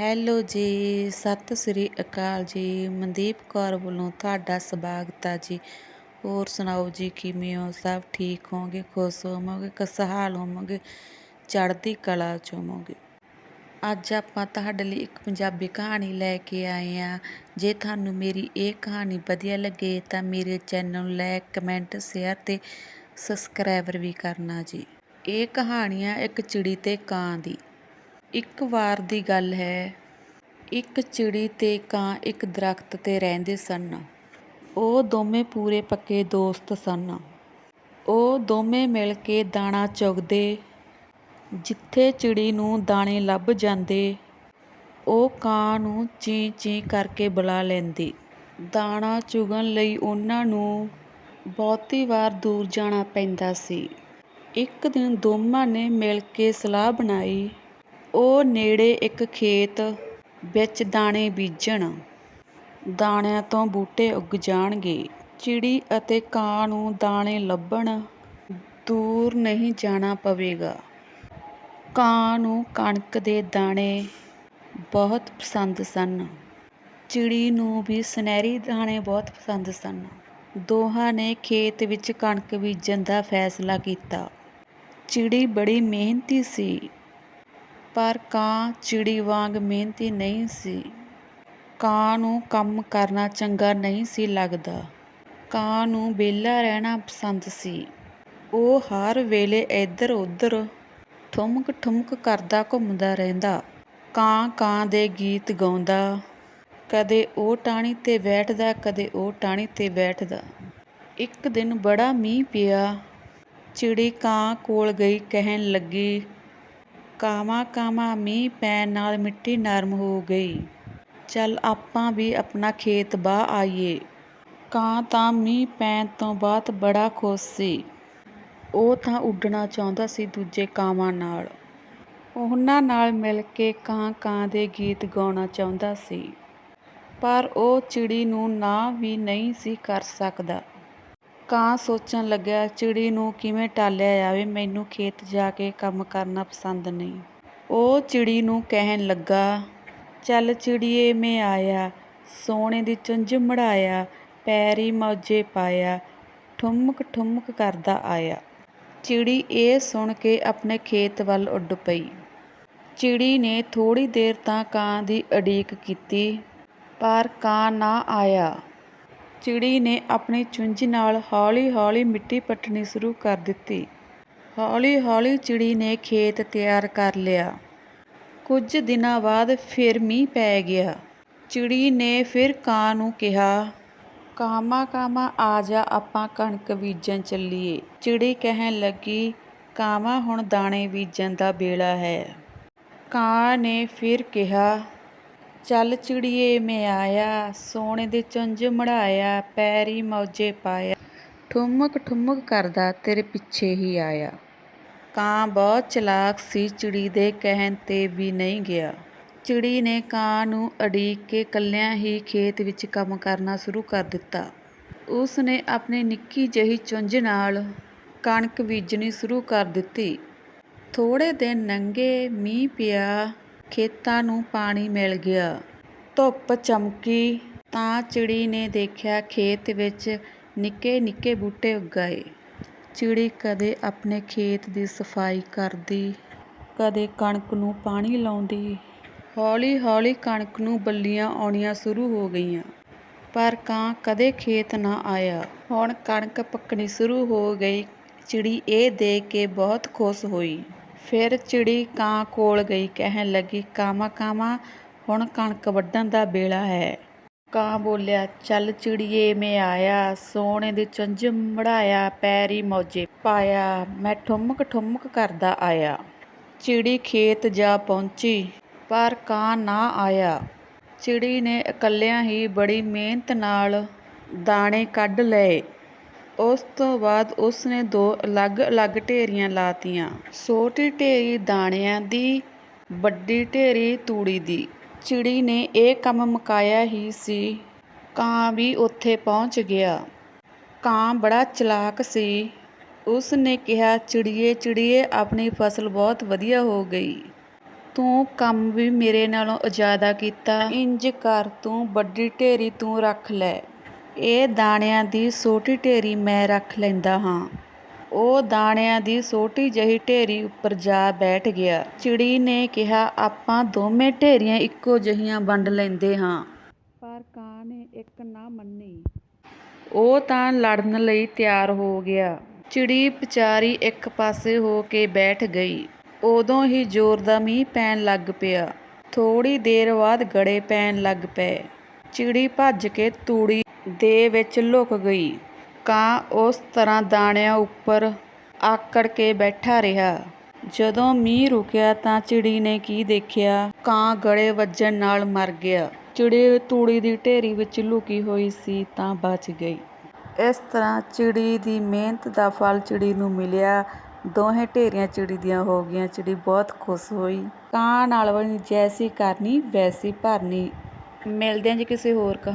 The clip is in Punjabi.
ਹੈਲੋ ਜੀ, ਸਤਿ ਸ੍ਰੀ ਅਕਾਲ ਜੀ। ਮਨਦੀਪ ਕੌਰ ਵੱਲੋਂ ਤੁਹਾਡਾ ਸਵਾਗਤ ਆ ਜੀ। ਹੋਰ ਸੁਣਾਓ ਜੀ, ਕਿਵੇਂ ਹੋ? ਸਭ ਠੀਕ ਹੋਵੋਗੇ? ਖੁਸ਼ ਹੋਵੋਗੇ? ਖੁਸ਼ਹਾਲ ਹੋਵੋਗੇ? ਚੜ੍ਹਦੀ ਕਲਾ 'ਚ ਹੋਵੋਗੇ? ਅੱਜ ਆਪਾਂ ਤੁਹਾਡੇ ਲਈ ਇੱਕ ਪੰਜਾਬੀ ਕਹਾਣੀ ਲੈ ਕੇ ਆਏ ਆ ਜੇ ਤੁਹਾਨੂੰ ਮੇਰੀ ਇਹ ਕਹਾਣੀ ਵਧੀਆ ਲੱਗੇ ਤਾਂ ਮੇਰੇ ਚੈਨਲ ਨੂੰ ਲਾਇਕ ਕਮੈਂਟ, ਸ਼ੇਅਰ ਤੇ ਸਬਸਕ੍ਰਾਈਬਰ ਵੀ ਕਰਨਾ ਜੀ। ਇਹ ਕਹਾਣੀ ਆ ਇੱਕ ਚਿੜੀ ਤੇ ਕਾਂ ਦੀ। ਇੱਕ ਵਾਰ ਦੀ ਗੱਲ ਹੈ। ਇੱਕ ਚਿੜੀ ਤੇ ਕਾਂ ਇੱਕ ਦਰਖਤ ਤੇ ਰਹਿੰਦੇ ਸਨ। ਉਹ ਦੋਵੇਂ ਪੂਰੇ ਪੱਕੇ ਦੋਸਤ ਸਨ। ਉਹ ਦੋਵੇਂ ਮਿਲ ਕੇ ਦਾਣਾ ਚੁਗਦੇ। ਜਿੱਥੇ ਚਿੜੀ ਨੂੰ ਦਾਣੇ ਲੱਭ ਜਾਂਦੇ, ਉਹ ਕਾਂ ਨੂੰ ਚੀਂ ਚੀਂ ਕਰਕੇ ਬੁਲਾ ਲੈਂਦੀ। ਦਾਣਾ ਚੁਗਣ ਲਈ ਉਹਨਾਂ ਨੂੰ ਬਹੁਤੀ ਵਾਰ ਦੂਰ ਜਾਣਾ ਪੈਂਦਾ ਸੀ। ਇੱਕ ਦਿਨ ਦੋਵਾਂ ਨੇ ਮਿਲ ਕੇ ਸਲਾਹ ਬਣਾਈ। ਉਹ ਨੇੜੇ ਇੱਕ ਖੇਤ ਵਿੱਚ ਦਾਣੇ ਬੀਜਣ। ਦਾਣਿਆਂ ਤੋਂ ਬੂਟੇ ਉੱਗ ਜਾਣਗੇ। ਚਿੜੀ ਅਤੇ ਕਾਂ ਨੂੰ ਦਾਣੇ ਲੱਭਣ ਦੂਰ ਨਹੀਂ ਜਾਣਾ ਪਵੇਗਾ। ਕਾਂ ਨੂੰ ਕਣਕ ਦੇ ਦਾਣੇ ਬਹੁਤ ਪਸੰਦ ਸਨ। ਚਿੜੀ ਨੂੰ ਵੀ ਸੁਨਹਿਰੀ ਦਾਣੇ ਬਹੁਤ ਪਸੰਦ ਸਨ। ਦੋਹਾਂ ਨੇ ਖੇਤ ਵਿੱਚ ਕਣਕ ਬੀਜਣ ਦਾ ਫੈਸਲਾ ਕੀਤਾ। ਚਿੜੀ ਬੜੀ ਮਿਹਨਤੀ ਸੀ। ਪਰ ਕਾਂ ਚਿੜੀ ਵਾਂਗ ਮਿਹਨਤੀ ਨਹੀਂ ਸੀ। ਕਾਂ ਨੂੰ ਕੰਮ ਕਰਨਾ ਚੰਗਾ ਨਹੀਂ ਸੀ ਲੱਗਦਾ। ਕਾਂ ਨੂੰ ਵਿਹਲਾ ਰਹਿਣਾ ਪਸੰਦ ਸੀ। ਉਹ ਹਰ ਵੇਲੇ ਇੱਧਰ ਉੱਧਰ ਠੁਮਕ ਠੁਮਕ ਕਰਦਾ ਘੁੰਮਦਾ ਰਹਿੰਦਾ। ਕਾਂ ਕਾਂ ਦੇ ਗੀਤ ਗਾਉਂਦਾ। ਕਦੇ ਉਹ ਟਾਹਣੀ ਤੇ ਬੈਠਦਾ, ਕਦੇ ਉਹ ਟਾਹਣੀ ਤੇ ਬੈਠਦਾ। ਇੱਕ ਦਿਨ ਬੜਾ ਮੀਂਹ ਪਿਆ। ਚਿੜੀ ਕਾਂ ਕੋਲ ਗਈ, ਕਹਿਣ ਲੱਗੀ ਕਾਵਾਂ ਕਾਵਾਂ ਮੀਂਹ ਪੈਣ ਨਾਲ ਮਿੱਟੀ ਨਰਮ ਹੋ ਗਈ। ਚੱਲ ਆਪਾਂ ਵੀ ਆਪਣਾ ਖੇਤ ਬਾਹ ਆਈਏ। ਕਾਂ ਤਾਂ ਮੀਂਹ ਪੈਣ ਤੋਂ ਬਾਅਦ ਬੜਾ ਖੁਸ਼ ਸੀ। ਉਹ ਤਾਂ ਉੱਡਣਾ ਚਾਹੁੰਦਾ ਸੀ ਦੂਜੇ ਕਾਵਾਂ ਨਾਲ। ਉਹਨਾਂ ਨਾਲ ਮਿਲ ਕੇ ਕਾਂ ਕਾਂ ਦੇ ਗੀਤ ਗਾਉਣਾ ਚਾਹੁੰਦਾ ਸੀ। ਪਰ ਉਹ ਚਿੜੀ ਨੂੰ ਨਾ ਵੀ ਨਹੀਂ ਸੀ ਕਰ ਸਕਦਾ। ਕਾਂ ਸੋਚਣ ਲੱਗਿਆ, ਚਿੜੀ ਨੂੰ ਕਿਵੇਂ ਟਾਲਿਆ ਜਾਵੇ, ਮੈਨੂੰ ਖੇਤ ਜਾ ਕੇ ਕੰਮ ਕਰਨਾ ਪਸੰਦ ਨਹੀਂ। ਉਹ ਚਿੜੀ ਨੂੰ ਕਹਿਣ ਲੱਗਾ, ਚੱਲ ਚਿੜੀਏ, ਮੈਂ ਆਇਆ, ਸੋਨੇ ਦੀ ਚੁੰਝ ਮੜਾਇਆ, ਪੈਰੀ ਮੌਜੇ ਪਾਇਆ, ਠੁਮਕ ਠੁਮਕ ਕਰਦਾ ਆਇਆ। ਚਿੜੀ ਇਹ ਸੁਣ ਕੇ ਆਪਣੇ ਖੇਤ ਵੱਲ ਉੱਡ ਪਈ। ਚਿੜੀ ਨੇ ਥੋੜ੍ਹੀ ਦੇਰ ਤਾਂ ਕਾਂ ਦੀ ਉਡੀਕ ਕੀਤੀ, ਪਰ ਕਾਂ ਨਾ ਆਇਆ। ਚਿੜੀ ਨੇ ਆਪਣੀ ਚੁੰਝ ਨਾਲ ਹੌਲੀ-ਹੌਲੀ ਮਿੱਟੀ ਪੱਟਣੀ ਸ਼ੁਰੂ ਕਰ ਦਿੱਤੀ। ਹੌਲੀ-ਹੌਲੀ ਚਿੜੀ ਨੇ ਖੇਤ ਤਿਆਰ ਕਰ ਲਿਆ। ਕੁਝ ਦਿਨਾਂ ਬਾਅਦ ਫਿਰ ਮੀਂਹ ਪੈ ਗਿਆ। ਚਿੜੀ ਨੇ ਫਿਰ ਕਾਂ ਨੂੰ ਕਿਹਾ ਕਾਮਾ ਕਾਮਾ ਆ ਜਾ ਆਪਾਂ ਕਣਕ ਬੀਜਣ ਚੱਲੀਏ। ਚਿੜੀ ਕਹਿਣ ਲੱਗੀ, ਕਾਮਾ ਹੁਣ ਦਾਣੇ ਬੀਜਣ ਦਾ ਵੇਲਾ ਹੈ। ਕਾਂ ਨੇ ਫਿਰ ਕਿਹਾ ਚੱਲ ਚਿੜੀਏ ਮੈਂ ਆਇਆ, ਸੋਨੇ ਦੇ ਚੁੰਝ ਮੜਾਇਆ, ਪੈਰੀ ਮੌਜੇ ਪਾਇਆ। ਠੁਮਕ ਠੁਮਕ ਕਰਦਾ ਤੇਰੇ ਪਿੱਛੇ ਹੀ ਆਇਆ। ਕਾਂ ਬਹੁਤ ਚਲਾਕ ਸੀ ਚਿੜੀ ਦੇ ਕਹਿਣ ਤੇ ਵੀ ਨਹੀਂ ਗਿਆ। ਚਿੜੀ ਨੇ ਕਾਂ ਨੂੰ ਉਡੀਕ ਕੇ ਕੱਲਿਆਂ ਹੀ ਖੇਤ ਵਿੱਚ ਕੰਮ ਕਰਨਾ ਸ਼ੁਰੂ ਕਰ ਦਿੱਤਾ। ਉਸ ਨੇ ਆਪਣੀ ਨਿੱਕੀ ਜਿਹੀ ਚੁੰਝ ਨਾਲ ਕਣਕ ਬੀਜਣੀ ਸ਼ੁਰੂ ਕਰ ਦਿੱਤੀ। ਥੋੜੇ ਦਿਨ ਲੰਘੇ ਮੀਂਹ ਪਿਆ ਖੇਤਾਂ ਨੂੰ ਪਾਣੀ ਮਿਲ ਗਿਆ। ਧੁੱਪ ਚਮਕੀ ਤਾਂ ਚਿੜੀ ਨੇ ਦੇਖਿਆ ਖੇਤ ਵਿੱਚ ਨਿੱਕੇ ਨਿੱਕੇ ਬੂਟੇ ਉੱਗਾਏ। ਚਿੜੀ ਕਦੇ ਆਪਣੇ ਖੇਤ ਦੀ ਸਫ਼ਾਈ ਕਰਦੀ, ਕਦੇ ਕਣਕ ਨੂੰ ਪਾਣੀ ਲਾਉਂਦੀ। ਹੌਲੀ ਹੌਲੀ ਕਣਕ ਨੂੰ ਬੱਲੀਆਂ ਆਉਣੀਆਂ ਸ਼ੁਰੂ ਹੋ ਗਈਆਂ, ਪਰ ਕਾਂ ਕਦੇ ਖੇਤ ਨਾ ਆਇਆ। ਹੁਣ ਕਣਕ ਪੱਕਣੀ ਸ਼ੁਰੂ ਹੋ ਗਈ। ਚਿੜੀ ਇਹ ਦੇਖ ਕੇ ਬਹੁਤ ਖੁਸ਼ ਹੋਈ। ਫਿਰ ਚਿੜੀ ਕਾਂ ਕੋਲ ਗਈ, ਕਹਿਣ ਲੱਗੀ, ਕਾਵਾਂ ਕਾਵਾਂ, ਹੁਣ ਕਣਕ ਵੱਢਣ ਦਾ ਵੇਲਾ ਹੈ। ਕਾਂ ਬੋਲਿਆ, ਚੱਲ ਚਿੜੀਏ, ਮੈਂ ਆਇਆ, ਸੋਨੇ ਦੀ ਚੁੰਝ ਮੜਾਇਆ, ਪੈਰੀ ਮੌਜੇ ਪਾਇਆ, ਮੈਂ ਠੁਮਕ ਠੁਮਕ ਕਰਦਾ ਆਇਆ। ਚਿੜੀ ਖੇਤ ਜਾ ਪਹੁੰਚੀ, ਪਰ ਕਾਂ ਨਾ ਆਇਆ। ਚਿੜੀ ਨੇ ਇਕੱਲਿਆਂ ਹੀ ਬੜੀ ਮਿਹਨਤ ਨਾਲ ਦਾਣੇ ਕੱਢ ਲਏ। ਉਸ ਤੋਂ ਬਾਅਦ ਉਸ ਨੇ ਦੋ ਅਲੱਗ-ਅਲੱਗ ਢੇਰੀਆਂ ਲਾਤੀਆਂ। ਛੋਟੀ ਢੇਰੀ ਦਾਣਿਆਂ ਦੀ, ਵੱਡੀ ਢੇਰੀ ਤੂੜੀ ਦੀ। ਚਿੜੀ ਨੇ ਇਹ ਕੰਮ ਮੁਕਾਇਆ ਹੀ ਸੀ। ਕਾਂ ਵੀ ਉੱਥੇ ਪਹੁੰਚ ਗਿਆ। ਕਾਂ ਬੜਾ ਚਲਾਕ ਸੀ। ਉਸ ਨੇ ਕਿਹਾ, ਚਿੜੀਏ ਚਿੜੀਏ, ਆਪਣੀ ਫਸਲ ਬਹੁਤ ਵਧੀਆ ਹੋ ਗਈ। ਤੂੰ ਕੰਮ ਵੀ ਮੇਰੇ ਨਾਲੋਂ ਜ਼ਿਆਦਾ ਕੀਤਾ। ਇੰਜ ਕਰ, ਤੂੰ ਵੱਡੀ ਢੇਰੀ ਤੂੰ ਰੱਖ ਲੈ। ਇਹ ਦਾਣਿਆਂ ਦੀ ਛੋਟੀ ਢੇਰੀ ਮੈਂ ਰੱਖ ਲੈਂਦਾ ਹਾਂ। ਉਹ ਦਾਣਿਆਂ ਦੀ ਛੋਟੀ ਜਿਹੀ ਢੇਰੀ ਉੱਪਰ ਜਾ ਬੈਠ ਗਿਆ। ਚਿੜੀ ਨੇ ਕਿਹਾ ਆਪਾਂ ਦੋਵੇਂ ਢੇਰੀਆਂ ਇੱਕੋ ਜਿਹੀਆਂ ਵੰਡ ਲੈਂਦੇ ਹਾਂ। ਪਰ ਕਾਂ ਨੇ ਇੱਕ ਨਾ ਮੰਨੀ। ਉਹ ਤਾਂ ਲੜਨ ਲਈ ਤਿਆਰ ਹੋ ਗਿਆ। ਚਿੜੀ ਵਿਚਾਰੀ ਇੱਕ ਪਾਸੇ ਹੋ ਕੇ ਬੈਠ ਗਈ। ਉਦੋਂ ਹੀ ਜ਼ੋਰ ਦਾ ਮੀਂਹ ਪੈਣ ਲੱਗ ਪਿਆ। ਥੋੜੀ ਦੇਰ ਬਾਅਦ ਗੜੇ ਪੈਣ ਲੱਗ ਪਏ। ਚਿੜੀ ਭੱਜ ਕੇ ਤੂੜੀ ਦੇ ਵਿੱਚ ਲੁਕ ਗਈ ਕਾਂ ਉਸ ਤਰ੍ਹਾਂ ਦਾਣਿਆਂ ਉੱਪਰ ਆਕੜ ਕੇ ਬੈਠਾ ਰਿਹਾ। ਜਦੋਂ ਮੀਂਹ ਰੁਕਿਆ ਤਾਂ ਚਿੜੀ ਨੇ ਕੀ ਦੇਖਿਆ? ਕਾਂ ਗੜੇ ਵੱਜਣ ਨਾਲ ਮਰ ਗਿਆ। ਚਿੜੀ ਤੂੜੀ ਦੀ ਢੇਰੀ ਵਿੱਚ ਲੁਕੀ ਹੋਈ ਸੀ ਤਾਂ ਬਚ ਗਈ। ਇਸ ਤਰ੍ਹਾਂ ਚਿੜੀ ਦੀ ਮਿਹਨਤ ਦਾ ਫਲ ਚਿੜੀ ਨੂੰ ਮਿਲਿਆ। ਦੋਹੇ ਢੇਰੀਆਂ ਚਿੜੀ ਦੀਆਂ ਹੋ ਗਈਆਂ। ਚਿੜੀ ਬਹੁਤ ਖੁਸ਼ ਹੋਈ। ਕਾਂ ਨਾਲ ਬਣੀ ਜੈਸੀ ਕਰਨੀ, ਵੈਸੀ ਭਰਨੀ। ਮਿਲਦੇ ਹਾਂ ਜੀ ਕਿਸੇ ਹੋਰ ਕਹਾ